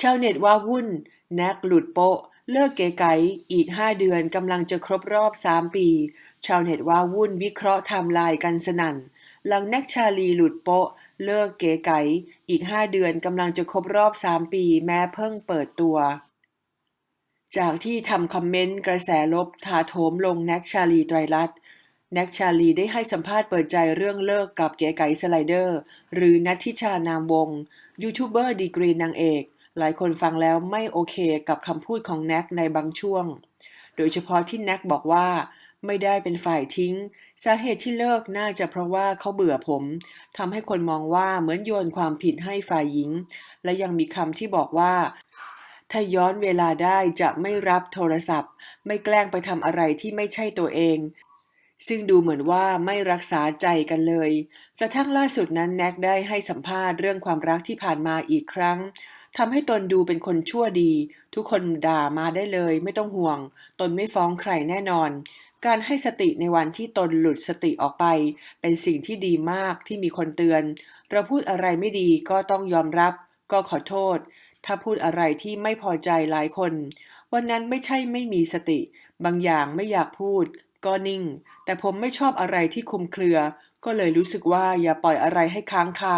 ชาวเน็ตว่าวุ่น แน็กหลุดโปะ เลิกเก๋ไก๋อีก 5 เดือนกำลังจะครบรอบ 3 ปี ชาวเน็ตว่าวุ่นวิเคราะห์ไทม์ไลน์กันสนั่น หลังแน็กชาลีหลุดโปะ เลิกเก๋ไก๋อีก 5 เดือนกำลังจะครบรอบ 3 ปี แม้เพิ่งเปิดตัว จากที่ทำคอมเมนต์กระแสลบถาโถมลงแน็กชาลีไตรรัตน์แน็กชาลีได้ให้สัมภาษณ์เปิดใจเรื่องเลิกกับเก๋ไก๋สไลเดอร์ หรือนัททิชานามวงศ์ยูทูบเบอร์ดีกรีนางเอก หลายคนฟังแล้วไม่โอเคกับคำพูดของแน็กในบางช่วง โดยเฉพาะที่แน็กบอกว่าไม่ได้เป็นฝ่ายทิ้ง สาเหตุที่เลิกน่าจะเพราะว่าเขาเบื่อผมทำให้คนมองว่าเหมือนโยนความผิดให้ฝ่ายหญิง และยังมีคำที่บอกว่า ถ้าย้อนเวลาได้จะไม่รับโทรศัพท์ ไม่แกล้งไปทำอะไรที่ไม่ใช่ตัวเอง ซึ่งดูเหมือนว่าไม่รักษาใจกันเลย กระทั่งล่าสุดนั้นแน็กได้ให้สัมภาษณ์เรื่องความรักที่ผ่านมาอีกครั้งทำให้ตนดูเป็นคนชั่วดี ทุกคนด่ามาได้เลย ไม่ต้องห่วง ตนไม่ฟ้องใครแน่นอน การให้สติในวันที่ตนหลุดสติออกไป เป็นสิ่งที่ดีมากที่มีคนเตือน เราพูดอะไรไม่ดีก็ต้องยอมรับ ก็ขอโทษ ถ้าพูดอะไรที่ไม่พอใจหลายคน วันนั้นไม่ใช่ไม่มีสติ บางอย่างไม่อยากพูด ก็นิ่ง แต่ผมไม่ชอบอะไรที่คุมเครือ ก็เลยรู้สึกว่าอย่าปล่อยอะไรให้ค้างคา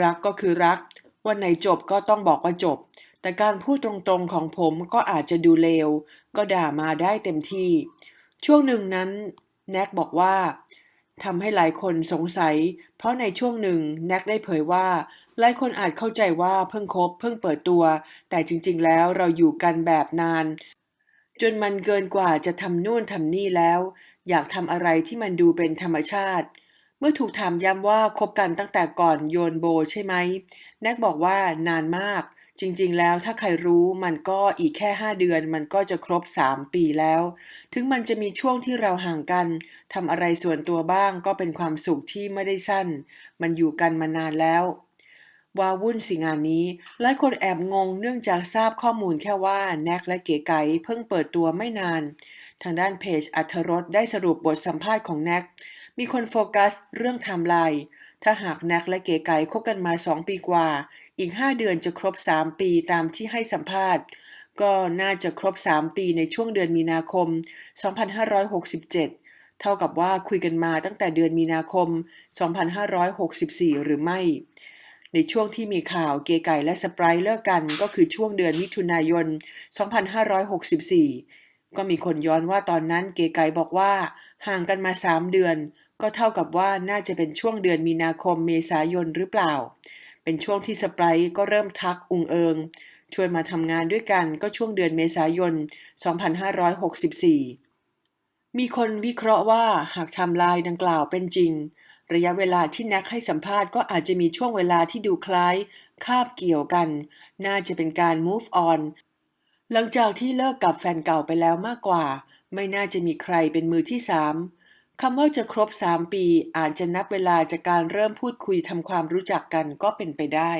รักก็คือรัก วันไหนจบก็ต้องบอกว่าจบ แต่การพูดตรงๆของผมก็อาจจะดูเลว ก็ด่ามาได้เต็มที่ ช่วงหนึ่งนั้น แน็กบอกว่าทำให้หลายคนสงสัย เพราะในช่วงหนึ่งแน็กได้เผยว่า หลายคนอาจเข้าใจว่าเพิ่งคบเพิ่งเปิดตัว แต่จริง ๆ แล้วเราอยู่กันแบบนาน จนมันเกินกว่าจะทำนู่นทำนี่แล้ว อยากทำอะไรที่มันดูเป็นธรรมชาติ เมื่อถูกถามย้ำว่าคบกันตั้งแต่ก่อนโยนโบใช่ไหม แน็กบอกว่านานมาก จริงๆ แล้วถ้าใครรู้มันก็อีกแค่ 5 เดือน มันก็จะครบ 3 ปีแล้ว ถึงมันจะมีช่วงที่เราห่างกันทำอะไรส่วนตัวบ้างก็เป็นความสุขที่ไม่ได้สั้น มันอยู่กันมานานแล้ว วาวุ่นสิงานนี้ หลายคนแอบงงเนื่องจากทราบข้อมูลแค่ว่า แน็กและเก๋ไก๋เพิ่งเปิดตัวไม่นาน ทางด้านเพจอัธรสได้สรุปบทสัมภาษณ์ของแน็ก มีคนโฟกัสเรื่องไทม์ไลน์ ถ้าหากแน็กและเก๋ไก๋คบกันมา 2 ปีกว่า อีก 5 เดือนจะครบ 3 ปีตามที่ให้สัมภาษณ์ ก็น่าจะครบ 3 ปีในช่วงเดือนมีนาคม 2567เท่ากับว่าคุยกันมาตั้งแต่เดือนมีนาคม 2564 หรือไม่ ในช่วงที่มีข่าวเกไก่และสไปร์เลิกกันก็คือช่วงเดือนมิถุนายน 2564 ก็มีคนย้อนว่าตอนนั้นเกไก่บอกว่า ห่างกันมา 3 เดือน ก็เท่ากับว่าน่าจะเป็นช่วงเดือนมีนาคมเมษายนหรือเปล่า เป็นช่วงที่สไปร์ก็เริ่มทักอุงเอิงชวนมาทำงานด้วยกันก็ช่วงเดือนเมษายน 2564 มีคนวิเคราะห์ว่าหากทม์ไลน์ดังกล่าวเป็นจริง ระยะเวลาที่แน็กให้สัมภาษณ์ก็อาจจะมีช่วงเวลาที่ดูคล้าย คาบเกี่ยวกัน น่าจะเป็นการ move on หลังจากที่เลิกกับแฟนเก่าไปแล้วมากกว่า ไม่น่าจะมีใครเป็นมือที่สามคำว่าจะครบ 3 ปีอาจจะนับเวลาจากการเริ่มพูดคุยทำความรู้จักกันก็เป็นไปได้